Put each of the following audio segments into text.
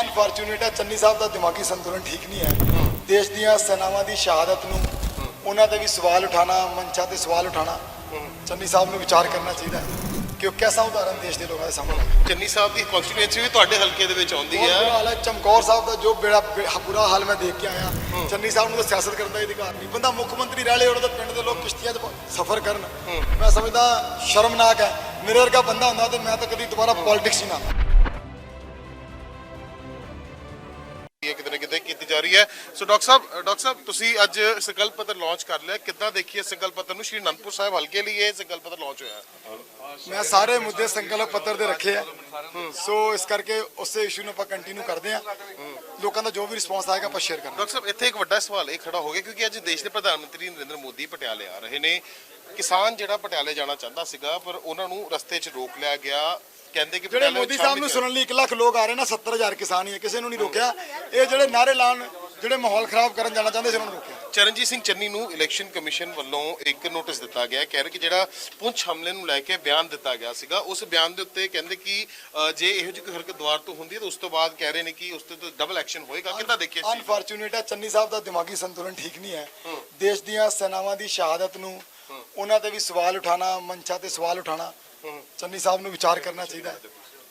Unfortunate ਹੈ ਚੰਨੀ ਸਾਹਿਬ ਦਾ ਦਿਮਾਗੀ ਸੰਤੁਲਨ ਠੀਕ ਨਹੀਂ ਹੈ। ਦੇਸ਼ ਦੀਆਂ ਸੈਨਾਵਾਂ ਦੀ ਸ਼ਹਾਦਤ ਨੂੰ ਉਹਨਾਂ ਤੇ ਵੀ ਸਵਾਲ ਉਠਾਣਾ ਮੰਚਾਂ ਤੇ ਸਵਾਲ ਉਠਾਣਾ ਚੰਨੀ ਸਾਹਿਬ ਨੂੰ ਵਿਚਾਰ ਕਰਨਾ ਚਾਹੀਦਾ ਕਿ ਉਹ ਕਿਹਦਾ ਉਦਾਹਰਨ ਦੇਸ਼ ਦੇ ਲੋਕਾਂ ਦੇ ਸਾਹਮਣੇ ਚੰਨੀ ਸਾਹਿਬ ਦੀ ਕਨਸਟੀਟੂਐਂਸੀ ਵੀ ਤੁਹਾਡੇ ਹਲਕੇ ਦੇ ਵਿੱਚ ਆਉਂਦੀ ਹੈ। ਹਾਲ ਹੈ। ਚਮਕੌਰ ਸਾਹਿਬ ਦਾ ਜੋ ਬੇੜਾ ਬੁਰਾ ਹਾਲ ਮੈਂ ਦੇਖ ਕੇ ਆਇਆ। ਚੰਨੀ ਸਾਹਿਬ ਨੂੰ ਤਾਂ ਸਿਆਸਤ ਕਰਨ ਦਾ ਅਧਿਕਾਰ ਨਹੀਂ। ਬੰਦਾ ਮੁੱਖ ਮੰਤਰੀ ਰਹਿ ਲੇ ਉਹਨਾਂ ਦੇ ਪਿੰਡ ਦੇ ਲੋਕ ਕਿਸ਼ਤੀਆਂ 'ਚ ਸਫ਼ਰ ਕਰਨ। ਮੈਂ ਸਮਝਦਾ ਸ਼ਰਮਨਾਕ ਹੈ। ਮੇਰੇ ਵਰਗਾ ਬੰਦਾ ਹੁੰਦਾ ਤੇ ਮੈਂ ਤਾਂ ਕਦੀ ਦੁਬਾਰਾ ਪੋਲਿਟਿਕਸ ਹੀ ਨਾ। ਰਹੀ ਹੈ। ਸੋ ਡਾਕਟਰ ਸਾਹਿਬ ਡਾਕਟਰ ਸਾਹਿਬ ਤੁਸੀਂ ਅੱਜ ਸੰਕਲਪ ਪੱਤਰ ਲਾਂਚ ਕਰ ਲਿਆ। ਕਿੱਦਾਂ ਦੇਖੀਏ ਸੰਕਲਪ ਪੱਤਰ ਨੂੰ? ਸ਼੍ਰੀ ਅਨੰਦਪੁਰ ਸਾਹਿਬ ਹਲਕੇ ਲਈ ਇਹ ਸੰਕਲਪ ਪੱਤਰ ਲਾਂਚ ਹੋਇਆ ਮੈਂ ਸਾਰੇ ਮੁੱਦੇ ਸੰਕਲਪ ਪੱਤਰ ਦੇ ਰੱਖੇ ਆ। ਸੋ ਇਸ ਕਰਕੇ ਉਸੇ ਇਸ਼ੂ ਨੂੰ ਆਪਾਂ ਕੰਟੀਨਿਊ ਕਰਦੇ ਆ ਲੋਕਾਂ ਦਾ ਜੋ ਵੀ ਰਿਸਪੌਂਸ ਆਏਗਾ ਆਪਾਂ ਸ਼ੇਅਰ ਕਰਾਂਗੇ। ਡਾਕਟਰ ਸਾਹਿਬ ਇੱਥੇ ਇੱਕ ਵੱਡਾ ਸਵਾਲ ਇਹ ਖੜਾ ਹੋ ਗਿਆ ਕਿਉਂਕਿ ਅੱਜ ਦੇਸ਼ ਦੇ ਪ੍ਰਧਾਨ ਮੰਤਰੀ ਨਰਿੰਦਰ ਮੋਦੀ ਪਟਿਆਲੇ ਆ ਰਹੇ ਨੇ। ਕਿਸਾਨ ਜਿਹੜਾ ਪਟਿਆਲੇ ਜਾਣਾ ਚਾਹੁੰਦਾ ਸੀਗਾ ਪਰ ਉਹਨਾਂ ਨੂੰ ਰਸਤੇ 'ਚ ਰੋਕ ਲਿਆ ਗਿਆ। ਕਹਿੰਦੇ ਕਿ ਜਿਹੜੇ ਮੋਦੀ ਸਾਹਿਬ ਨੂੰ ਸੁਣਨ ਲਈ 1 ਲੱਖ ਲੋਕ ਆ ਰਹੇ ਨਾ 70000 ਕਿਸਾਨ ਹੀ ਹੈ ਕਿਸੇ ਨੂੰ ਨਹੀਂ ਰੋਕਿਆ। ਇਹ ਜਿਹੜੇ ਨਾਰੇ ਲਾਉਣ ਜਿਹੜੇ ਮਾਹੌਲ ਖਰਾਬ ਕਰਨ ਜਾਣਾ ਚਾਹੁੰਦੇ ਸੀ ਉਹਨਾਂ ਨੂੰ ਰੋਕਿਆ। ਚਰਨਜੀਤ ਸਿੰਘ ਚੰਨੀ ਨੂੰ ਇਲੈਕਸ਼ਨ ਕਮਿਸ਼ਨ ਵੱਲੋਂ ਇੱਕ ਨੋਟਿਸ ਦਿੱਤਾ ਗਿਆ। ਕਹਿ ਰਹੇ ਕਿ ਜਿਹੜਾ ਪੁੰਛ ਹਮਲੇ ਨੂੰ ਲੈ ਕੇ ਬਿਆਨ ਦਿੱਤਾ ਗਿਆ ਸੀਗਾ ਉਸ ਬਿਆਨ ਦੇ ਉੱਤੇ ਕਹਿੰਦੇ ਕਿ ਅ, ਜੇ ਇਹੋ ਜਿਹੀ ਕੋਈ ਹਰਕਤ ਦੁਆਰ ਤੋਂ ਹੁੰਦੀ ਹੈ ਤਾਂ ਉਸ ਤੋਂ ਬਾਅਦ ਕਹਿ ਰਹੇ ਨੇ ਕਿ ਉਸ ਤੇ ਡਬਲ ਐਕਸ਼ਨ ਹੋਏਗਾ। ਕਿੱਦਾਂ ਦੇਖੀਏ ਸੀ ਅਨਫੋਰਚੂਨੇਟ ਹੈ ਚੰਨੀ ਸਾਹਿਬ ਦਾ ਦਿਮਾਗੀ ਸੰਤੁਲਨ ਠੀਕ ਨਹੀਂ ਹੈ। ਦੇਸ਼ ਦੀਆਂ ਸੈਨਾਵਾਂ ਦੀ ਸ਼ਹਾਦਤ ਨੂੰ ਉਹਨਾਂ ਤੇ ਵੀ ਸਵਾਲ ਉਠਾਣਾ ਮੰਚਾਂ ਤੇ ਸਵਾਲ ਉਠਾਣਾ ਚੰਨੀ ਸਾਹਿਬ ਨੂੰ ਵਿਚਾਰ ਕਰਨਾ ਚਾਹੀਦਾ ਹੈ।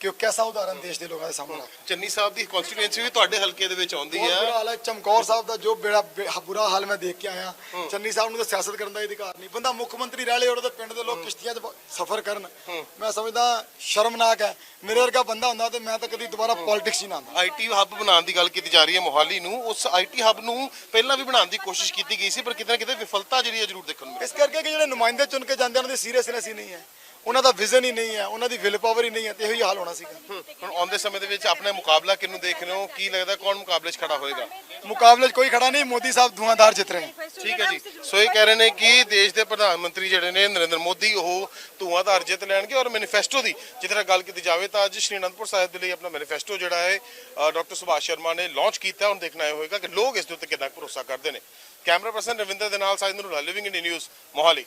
ਕਿ ਕਿਹਦਾ ਉਦਾਹਰਨ ਦੇਸ਼ ਦੇ ਲੋਕਾਂ ਦੇ ਸਾਹਮਣੇ ਚੰਨੀ ਸਾਹਿਬ ਦੀ ਕਨਸਟੀਟੂਐਂਸੀ ਵੀ ਤੁਹਾਡੇ ਹਲਕੇ ਦੇ ਵਿੱਚ ਆਉਂਦੀ ਬਹੁਤ ਹੈ ਬੁਰਾ ਹਾਲ ਹੈ ਚਮਕੌਰ ਸਾਹਿਬ ਦਾ ਜੋ ਬੇੜਾ ਬੇ- ਬੁਰਾ ਹਾਲ ਮੈਂ ਦੇਖ ਕੇ ਆਇਆ। ਚੰਨੀ ਸਾਹਿਬ ਨੂੰ ਤਾਂ ਸਿਆਸਤ ਕਰਨ ਦਾ ਅਧਿਕਾਰ ਨਹੀਂ। ਬੰਦਾ ਮੁੱਖ ਮੰਤਰੀ ਰਹਿ ਲੇ ਉਹਨਾਂ ਦੇ ਪਿੰਡ ਦੇ ਲੋਕ ਕਿਸ਼ਤੀਆਂ 'ਚ ਸਫ਼ਰ ਕਰਨ। ਮੈਂ ਸਮਝਦਾ ਸ਼ਰਮਨਾਕ ਹੈ। ਮੇਰੇ ਵਰਗਾ ਬੰਦਾ ਹੁੰਦਾ ਤੇ ਮੈਂ ਤਾਂ ਕਦੀ ਦੁਬਾਰਾ ਪੋਲਿਟਿਕਸ ਹੀ ਨਾ ਆਉਂਦਾ। ਆਈਟੀ ਹੱਬ ਬਣਾਉਣ ਦੀ ਗੱਲ ਕੀਤੀ ਜਾ ਰਹੀ ਹੈ ਮੋਹਾਲੀ ਨੂੰ। ਉਸ ਆਈਟੀ ਹੱਬ ਨੂੰ ਪਹਿਲਾਂ ਵੀ ਬਣਾਉਣ ਦੀ ਕੋਸ਼ਿਸ਼ ਕੀਤੀ ਗਈ ਸੀ ਪਰ ਕਿਤੇ ਨਾ ਕਿਤੇ ਵਿਫਲਤਾ ਜਿਹੜੀ ਹੈ ਜ਼ਰੂਰ ਦੇਖਣ ਨੂੰ ਮਿਲੀ। ਇਸ ਕਰਕੇ ਕਿ ਜਿਹੜੇ ਨੁਮਾਇੰਦੇ ਚੁਣ ਕੇ ਜਾਂਦੇ ਆ, ਉਹਨਾਂ ਦੀ ਸੀਰੀਅਸਨੈਸ ਹੀ ਨਹੀਂ ਹੈ। ਉਹਨਾਂ ਦਾ ਵਿਜ਼ਨ ਹੀ ਨਹੀਂ ਹੈ ਉਹਨਾਂ ਦੀ ਵਿਲ ਪਾਵਰ ਹੀ ਨਹੀਂ ਹੈ ਤੇ ਇਹੋ ਹੀ ਹਾਲ ਹੋਣਾ ਸੀਗਾ। ਹੁਣ ਆਉਂਦੇ ਸਮੇਂ ਦੇ ਵਿੱਚ ਆਪਣੇ ਮੁਕਾਬਲਾ ਕਿਹਨੂੰ ਦੇਖ ਰਹੇ ਹੋ? ਕੀ ਲੱਗਦਾ ਕੌਣ ਮੁਕਾਬਲੇ 'ਚ ਖੜਾ ਹੋਏਗਾ? ਮੁਕਾਬਲੇ 'ਚ ਕੋਈ ਖੜਾ ਨਹੀਂ ਮੋਦੀ ਸਾਹਿਬ ਧੂਆਂਦਾਰ ਜਿੱਤ ਰਹੇ ਹੈ ਠੀਕ ਹੈ ਜੀ। ਸੋ ਇਹ ਕਹਿ ਰਹੇ ਨੇ ਕਿ ਦੇਸ਼ ਦੇ ਪ੍ਰਧਾਨ ਮੰਤਰੀ ਜਿਹੜੇ ਨੇ ਨਰਿੰਦਰ ਮੋਦੀ ਉਹ ਧੂਆਂਧਾਰ ਜਿੱਤ ਲੈਣਗੇ ਔਰ ਮੈਨੀਫੈਸਟੋ ਦੀ ਤਰ੍ਹਾਂ ਗੱਲ ਕੀਤੀ ਜਾਵੇ ਤਾਂ ਅੱਜ ਸ਼੍ਰੀ ਅਨੰਦਪੁਰ ਸਾਹਿਬ ਦੇ ਲਈ ਆਪਣਾ ਮੈਨੀਫੈਸਟੋ ਜਿਹੜਾ ਹੈ ਡਾਕਟਰ ਸੁਭਾਸ਼ ਸ਼ਰਮਾ ਨੇ ਲਾਂਚ ਕੀਤਾ ਹੁਣ ਦੇਖਣਾ ਇਹ ਹੋਏਗਾ ਕਿ ਲੋਕ ਇਸ ਦੇ ਉੱਤੇ ਕਿੰਨਾ ਭਰੋਸਾ ਕਰਦੇ ਨੇ। ਕੈਮਰਾ ਪਰਸਨ ਰਵਿੰਦਰ ਦੇ ਨਾਲ ਸਾਇੰਦਰ ਨੂੰ ਲਿਵਿੰਗ ਇੰਡੀ ਨਿਊਜ਼ ਮੋਹਾਲੀ।